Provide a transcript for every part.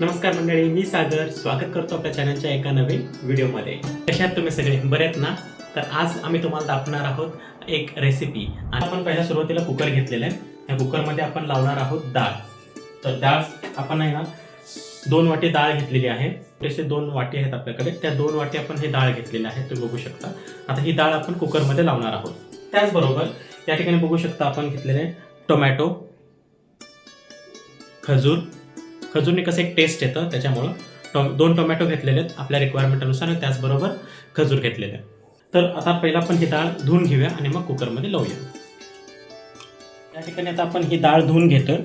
नमस्कार मंडळी मी सागर. स्वागत करतो आपल्या चॅनलच्या एका नवीन व्हिडिओमध्ये कशात तुम्ही सगळे? बरे आहेत ना? तर आज आम्ही तुम्हाला दाखवणार आहोत एक रेसिपी आणि आपण पहिल्या सुरुवातीला कुकर घेतलेला आहे. त्या कुकरमध्ये आपण लावणार आहोत डाळ. तर डाळ आपण आहे ना दोन वाटी डाळ घेतलेली आहे. तसे दोन वाटी आहेत आपल्याकडे. त्या दोन वाटी आपण हे डाळ घेतलेली आहे. तुम्ही बघू शकता. आता ही डाळ आपण कुकरमध्ये लावणार आहोत. त्याचबरोबर या ठिकाणी बघू शकता आपण घेतलेले टोमॅटो खजूर खजूरने कसं एक टेस्ट येतं त्याच्यामुळं टो दोन टोमॅटो घेतलेले आहेत आपल्या रिक्वायरमेंटनुसार त्याचबरोबर खजूर घेतलेले तर आता पहिला आपण ही डाळ धुवून घेऊया आणि मग कुकरमध्ये लावूया. या ठिकाणी आता आपण ही डाळ धुवून घेतो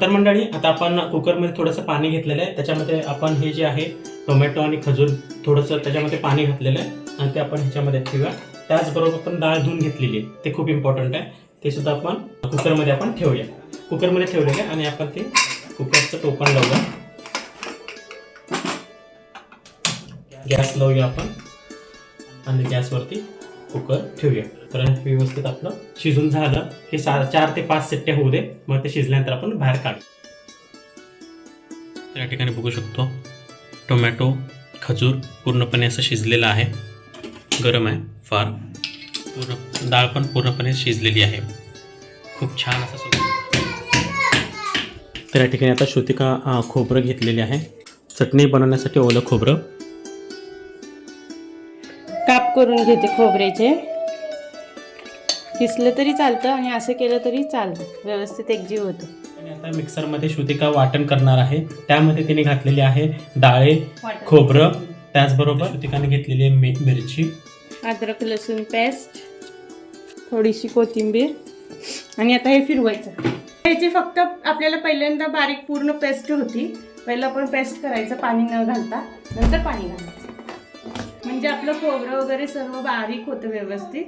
तर मंडळी आता आपण कुकरमध्ये थोडंसं पाणी घेतलेलं आहे. त्याच्यामध्ये आपण हे जे आहे टोमॅटो आणि खजूर थोडंसं त्याच्यामध्ये पाणी घातलेलं आहे. आणि ते आपण ह्याच्यामध्ये ठेवूया. त्याचबरोबर आपण डाळ धुवून घेतलेली आहे. ते खूप इम्पॉर्टंट आहे. ते सुद्धा आपण कुकरमध्ये आपण ठेवूया. कुकरमध्ये ठेवलेलं आहे आणि आपण ते कुकरचं टोपण लावूया. गॅस लावूया आपण. आणि गॅसवरती कुकर ठेवूया. तर व्यवस्थित आपलं शिजून झालं. हे सा चार ते पाच सेट्या होऊ दे. मग ते शिजल्यानंतर आपण बाहेर काढू. या ठिकाणी बघू शकतो. टोमॅटो खजूर पूर्णपणे असं शिजलेलं आहे. गरम आहे. फार. पूर्ण डाळ पण पूर्णपणे शिजलेली आहे. खूप छान असं तर या ठिकाणी आता श्रुतिका खोबरं घेतलेली आहे. चटणी बनवण्यासाठी ओलं खोबरं. काप करून घेते खोबऱ्याचे. किसलं तरी चालतं आणि असं केलं तरी चालतं. व्यवस्थित एकजीव होतो. आणि आता मिक्सरमध्ये श्रुतिका वाटण करणार आहे. त्यामध्ये तिने घातलेली आहे डाळे खोबरं. त्याचबरोबर श्रुतिकाने घेतलेली आहे मि- मिरची. अद्रक लसूण पेस्ट. थोडीशी कोथिंबीर. आणि आता हे फिरवायचं. ह्याची फक्त आपल्याला पहिल्यांदा बारीक पूर्ण पेस्ट होती. पहिलं आपण पेस्ट करायचं पाणी न घालता. नंतर पाणी घालायचं. म्हणजे आपलं खोबरं वगैरे सर्व बारीक होतं व्यवस्थित.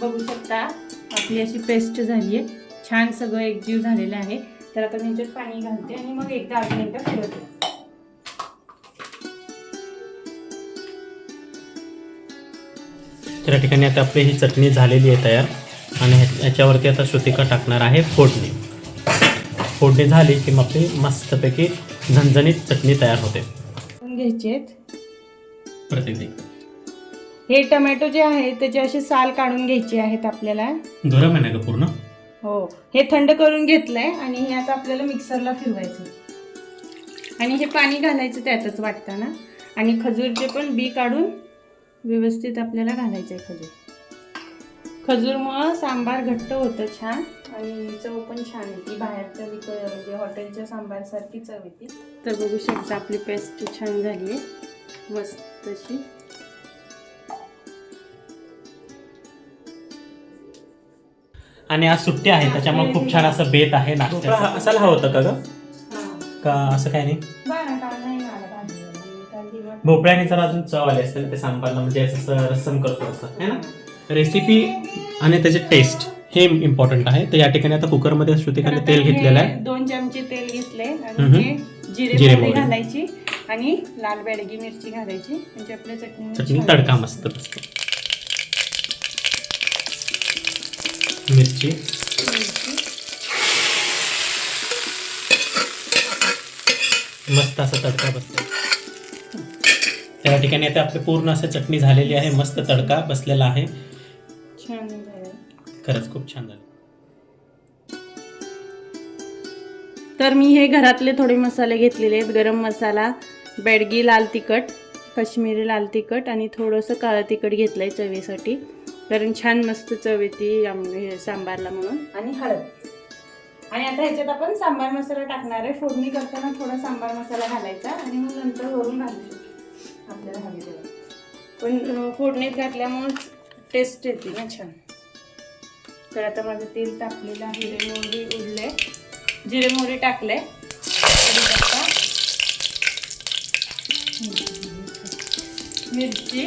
बघू शकता आपली अशी पेस्ट झाली आहे. छान सगळं एकजीव झालेलं आहे. तर आता मी ह्याच्यात पाणी घालते आणि मग एकदा आठ मिनटं फिरवते तर या ठिकाणी आता आपली ही चटणी झालेली आहे तयार. आणि ह्या- ह्याच्यावरती आता श्रुतिका टाकणार आहे फोडणी. फोडणी झाली की मग आपली मस्तपैकी झणझणीत चटणी तयार होते. घ्यायचे आहेत. हे टोमॅटो जे आहे त्याचे असे साल काढून घ्यायचे आहेत आपल्याला. गरम आहे ना ग पूर्ण? हो. हे थंड करून घेतलंय आणि हे आता आपल्याला मिक्सरला फिरवायचं आणि हे पाणी घालायचं त्यातच वाटताना आणि खजूरचे पण बी काढून व्यवस्थित आपल्याला घालायचं आहे खजूर. खजूरमुळं सांबार घट्ट होतं छान. आणि चव पण छान येते बाहेरच्या विक म्हणजे हॉटेलच्या सांबारसारखी चव येते तर बघू शकता आपली पेस्ट छान झाली आहे. मस्त अशी. आणि आज सुट्टी आहे त्याच्यामुळे खूप छान असं बेत आहे नाश्ता असायला हवं होतं का ग? का असं काही नाही? बरं का नाही मला भाजी. काल दिवस भोपळ्याने जर अजून चव आली असते ना ते सांबारला म्हणजे असं रस्सम करतो असं है ना? रेसिपी आणि त्याचे टेस्ट हे इम्पॉर्टंट आहे. तर या ठिकाणी आता कुकरमध्ये श्रुतिकाने तेल घेतलेलं आहे. दोन चमचे तेल घेतले आणि जिरे जिरे मोहरी. घालायची आणि लाल बेडगी मिरची घालायची. म्हणजे आपल्या चटणी चटणी तडका मस्त. मिरची. मस्त असा तडका बसतो त्या ठिकाणी आता आपली पूर्ण असं चटणी झालेली आहे. मस्त तडका बसलेला आहे. छान झालं. खरंच खूप छान झालं. तर मी हे घरातले थोडे मसाले घेतलेले आहेत. गरम मसाला बेडगी लाल तिखट काश्मीरी लाल तिखट आणि थोडंसं काळं तिखट घेतलं आहे चवीसाठी. कारण छान मस्त चव येते सांबारला म्हणून. आणि हळद. आणि आता ह्याच्यात आपण सांबार मसाला टाकणार आहे. फोडणी करताना थोडा सांबार मसाला घालायचा आणि मग नंतर वरून घालू शकतो. आपल्याला हवी पण फोडणीत घातल्यामुळे टेस्ट येते. ना छान. तर आता माझं तेल तापलेलं आहे. जिरे मोहरी उडले जिरे मोहरी टाकले. मिरची.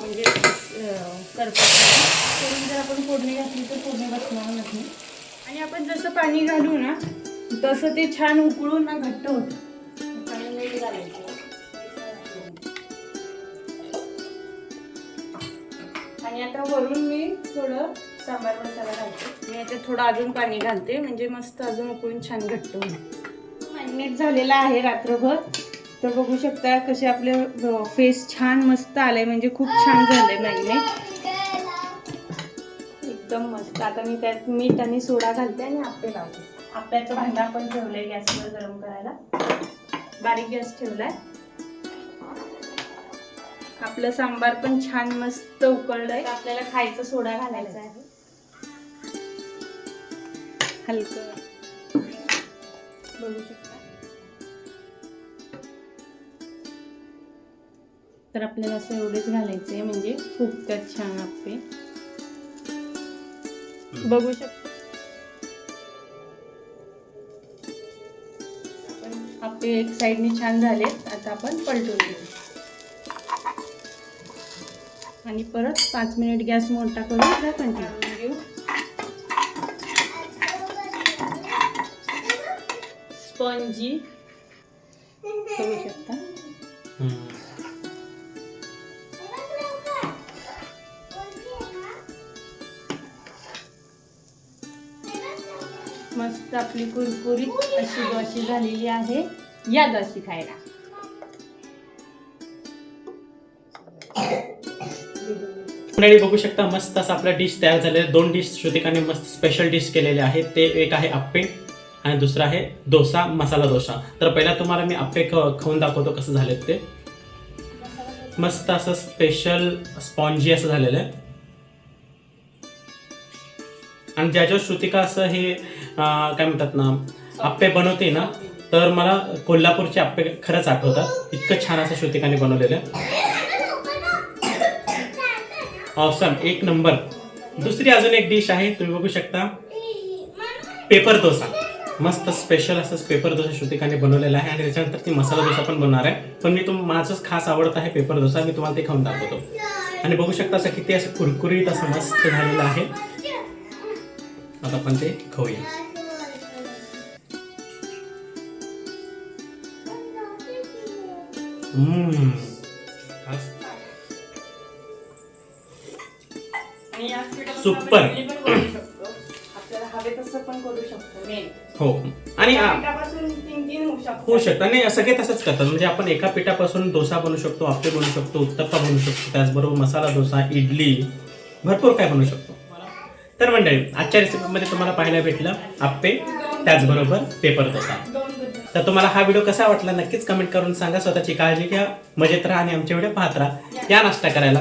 म्हणजे करून जर आपण फोडणी घातली तर फोडणी बसणार नाही. आणि आपण जसं पाणी घालू ना तसं ते छान उकळून ना घट्ट होतं. पाणी नाही घालायचं. आणि आता वरून मी थोडं सांबार मसाला घालते. मी याच्यात थोडं अजून पाणी घालते म्हणजे मस्त अजून उकळून छान घट्ट होईल. मॅग्नेट झालेला आहे रात्रभर. तर बघू शकता कसे आपले फेस छान मस्त आलंय म्हणजे खूप छान झालंय मॅग्नेट एकदम मस्त. आता मी त्यात मीठ आणि सोडा घालते आणि आपे लावते. आप्याचं भांडा पण ठेवलंय गॅसवर गरम करायला. बारीक गॅस ठेवलाय. आपलं सांबार पण छान मस्त उकळलंय. आपल्याला खायचा सोडा घालायचा आहे. हलकं. बघू शकता. तर आपल्याला असं एवढेच घालायचंय म्हणजे फुगतात छान आपे बघू शकता. आपण आपले एक साईडने छान झालेत आता आपण पलटून घेऊ. आणि परत पाच मिनिट गॅस मोठा करून झाकण ठेवून घेऊ स्पंजी करू शकता? मस्त आपली कुरकुरीत अशी दोशी झालेली आहे. या दोशी खायला. मंडळी बघू शकता मस्त असं आपला डिश तयार झालेला दोन डिश श्रुतिकाने मस्त स्पेशल डिश केलेले आहेत. ते एक आहे आप्पे आणि दुसरा आहे डोसा मसाला डोसा. तर पहिला तुम्हाला मी आप्पे खाऊन दाखवतो कसं झालेत ते. मस्त असं स्पेशल स्पॉन्जी असं झालेलं आहे. आणि ज्याच्यावर श्रुतिका असं हे काय म्हणतात ना आप्पे बनवते ना तर मला कोल्हापूरचे आप्पे खरंच आठवतात. इतकं छान असं श्रुतिकाने बनवलेलं आहे. ऑप्शन एक नंबर. दुसरी अजून एक डिश आहे तुम्ही बघू शकता. पेपर डोसा मस्त स्पेशल असं पेपर डोसा श्रुतिकाने बनवलेला आहे आणि त्याच्यानंतर ती मसाला डोसा पण बनवणार आहे. पण मी तुम माझंच खास आवडत आहे पेपर डोसा मी तुम्हाला ते खाऊन दाखवतो. आणि बघू शकता असं किती असं कुरकुरीत असं मस्त झालेलं आहे. आता आपण ते खाऊया. हम्म. या स्पीडमध्ये Super. आपण इडली पण. करू शकतो. आपल्याला हवे तसं पण करू शकतो. मेन हो. आणि आ- पिठापासून तीन तीन होऊ शकतो होऊ शकतं. आणि सगळे तसंच करतात. म्हणजे आपण एका पिठापासून डोसा बनवू शकतो आप्पे बनवू शकतो उत्तप्पा बनवू शकतो त्याचबरोबर मसाला डोसा इडली भरपूर काय बनवू शकतो. तर मंडळी आजच्या रेसिपीमध्ये तुम्हाला पाहायला भेटलं आप्पे त्याचबरोबर पेपर डोसा. तर तुम्हाला हा व्हिडिओ कसा वाटला नक्कीच कमेंट करून सांगा. स्वतःची काळजी घ्या मजेत राहा आणि आमचे व्हिडिओ पाहत राहा. या नाश्ता करायला.